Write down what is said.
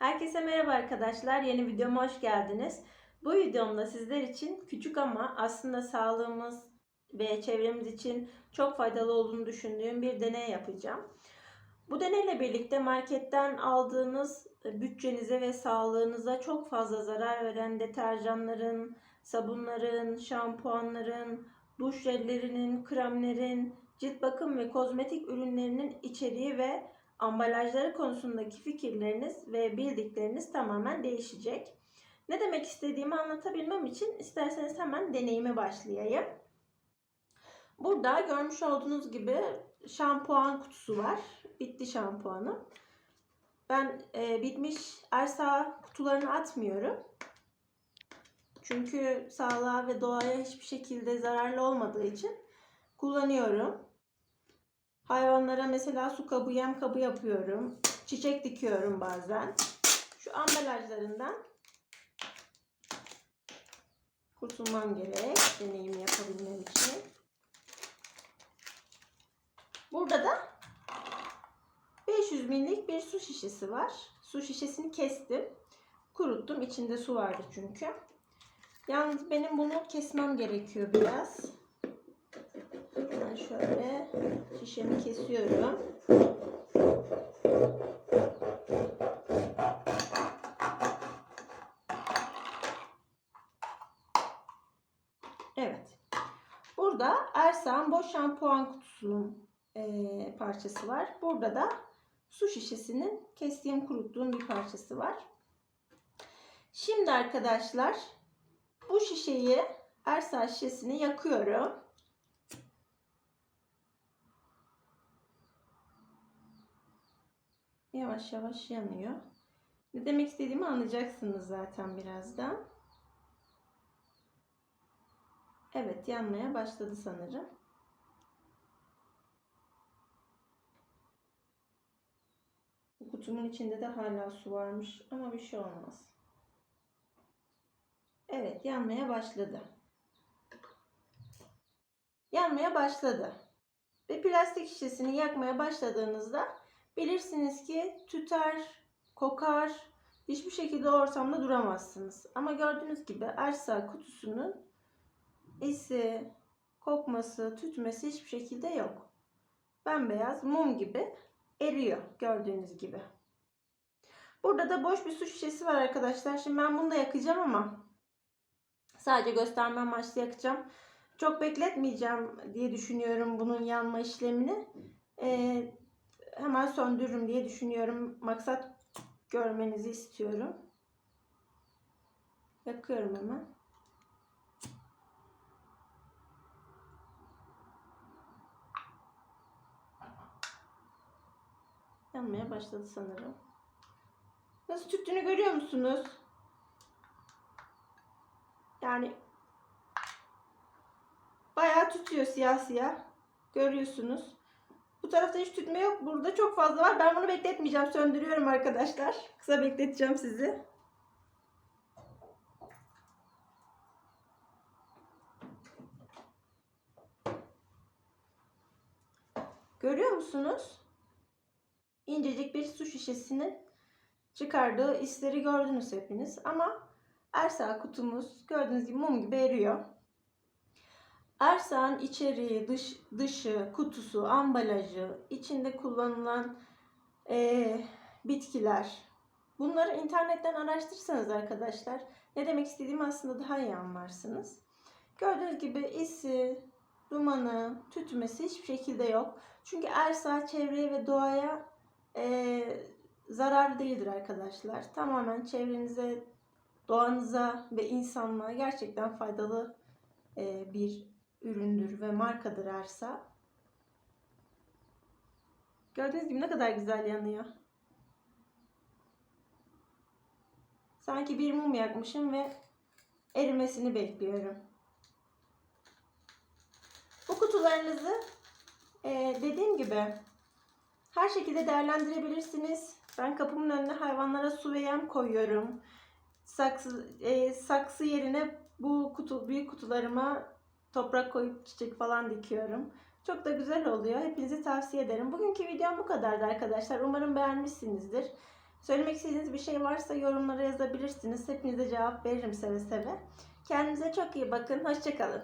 Herkese merhaba arkadaşlar. Yeni videoma hoş geldiniz. Bu videomda sizler için küçük ama aslında sağlığımız ve çevremiz için çok faydalı olduğunu düşündüğüm bir deney yapacağım. Bu deneyle birlikte marketten aldığınız bütçenize ve sağlığınıza çok fazla zarar veren deterjanların, sabunların, şampuanların, duş jellerinin, kremlerin, cilt bakım ve kozmetik ürünlerinin içeriği ve ambalajları konusundaki fikirleriniz ve bildikleriniz tamamen değişecek. Ne demek istediğimi anlatabilmem için isterseniz hemen deneyime başlayayım. Burada görmüş olduğunuz gibi şampuan kutusu var. Bitti şampuanı. Ben e, bitmiş Ersa kutularını atmıyorum. Çünkü sağlığa ve doğaya hiçbir şekilde zararlı olmadığı için kullanıyorum. Hayvanlara mesela su kabı, yem kabı yapıyorum. Çiçek dikiyorum bazen. Şu ambalajlarından kurtulmam gerek deneyim yapabilmem için. Burada da 500 millik bir su şişesi var. Su şişesini kestim. Kuruttum. İçinde su vardı çünkü. Yalnız benim bunu kesmem gerekiyor biraz. Ben şöyle şişemi kesiyorum. Evet. Burada Ersan boş şampuan kutusunun e, parçası var. Burada da su şişesinin kestiğim kuruttuğum bir parçası var. Şimdi arkadaşlar bu şişeyi Ersa şişesini yakıyorum. Yavaş yavaş yanıyor. Ne demek istediğimi anlayacaksınız zaten birazdan. Evet yanmaya başladı sanırım. Bu kutunun içinde de hala su varmış ama bir şey olmaz. Evet yanmaya başladı. Yanmaya başladı. Ve plastik şişesini yakmaya başladığınızda bilirsiniz ki tüter, kokar, hiçbir şekilde ortamda duramazsınız. Ama gördüğünüz gibi Ersa kutusunun isi, kokması, tütmesi hiçbir şekilde yok. Bembeyaz mum gibi eriyor gördüğünüz gibi. Burada da boş bir su şişesi var arkadaşlar. Şimdi ben bunu da yakacağım ama sadece gösterme amaçlı yakacağım. Çok bekletmeyeceğim diye düşünüyorum bunun yanma işlemini. Ee, hemen söndürürüm diye düşünüyorum. Maksat görmenizi istiyorum. Yakıyorum hemen. Yanmaya başladı sanırım. Nasıl tüttüğünü görüyor musunuz? Yani bayağı tütüyor siyah siyah. Görüyorsunuz. Bu tarafta hiç tütme yok. Burada çok fazla var. Ben bunu bekletmeyeceğim. Söndürüyorum arkadaşlar. Kısa bekleteceğim sizi. Görüyor musunuz? İncecik bir su şişesinin çıkardığı isleri gördünüz hepiniz. Ama Ersa kutumuz gördüğünüz gibi mum gibi eriyor. Ersağın içeriği, dış, dışı, kutusu, ambalajı, içinde kullanılan e, bitkiler. Bunları internetten araştırsanız arkadaşlar ne demek istediğimi aslında daha iyi anlarsınız. Gördüğünüz gibi isi, dumanı, tütmesi hiçbir şekilde yok. Çünkü Ersağ çevreye ve doğaya e, zararlı değildir arkadaşlar. Tamamen çevrenize, doğanıza ve insanlığa gerçekten faydalı e, bir üründür ve markadır Ersa. Gördüğünüz gibi ne kadar güzel yanıyor. Sanki bir mum yakmışım ve erimesini bekliyorum. Bu kutularınızı e, dediğim gibi her şekilde değerlendirebilirsiniz. Ben kapımın önüne hayvanlara su ve yem koyuyorum. Saksı, e, saksı yerine bu kutu büyük kutularıma toprak koyup çiçek falan dikiyorum. Çok da güzel oluyor. Hepinize tavsiye ederim. Bugünkü videom bu kadardı arkadaşlar. Umarım beğenmişsinizdir. Söylemek istediğiniz bir şey varsa yorumlara yazabilirsiniz. Hepinize cevap veririm seve seve. Kendinize çok iyi bakın. Hoşçakalın.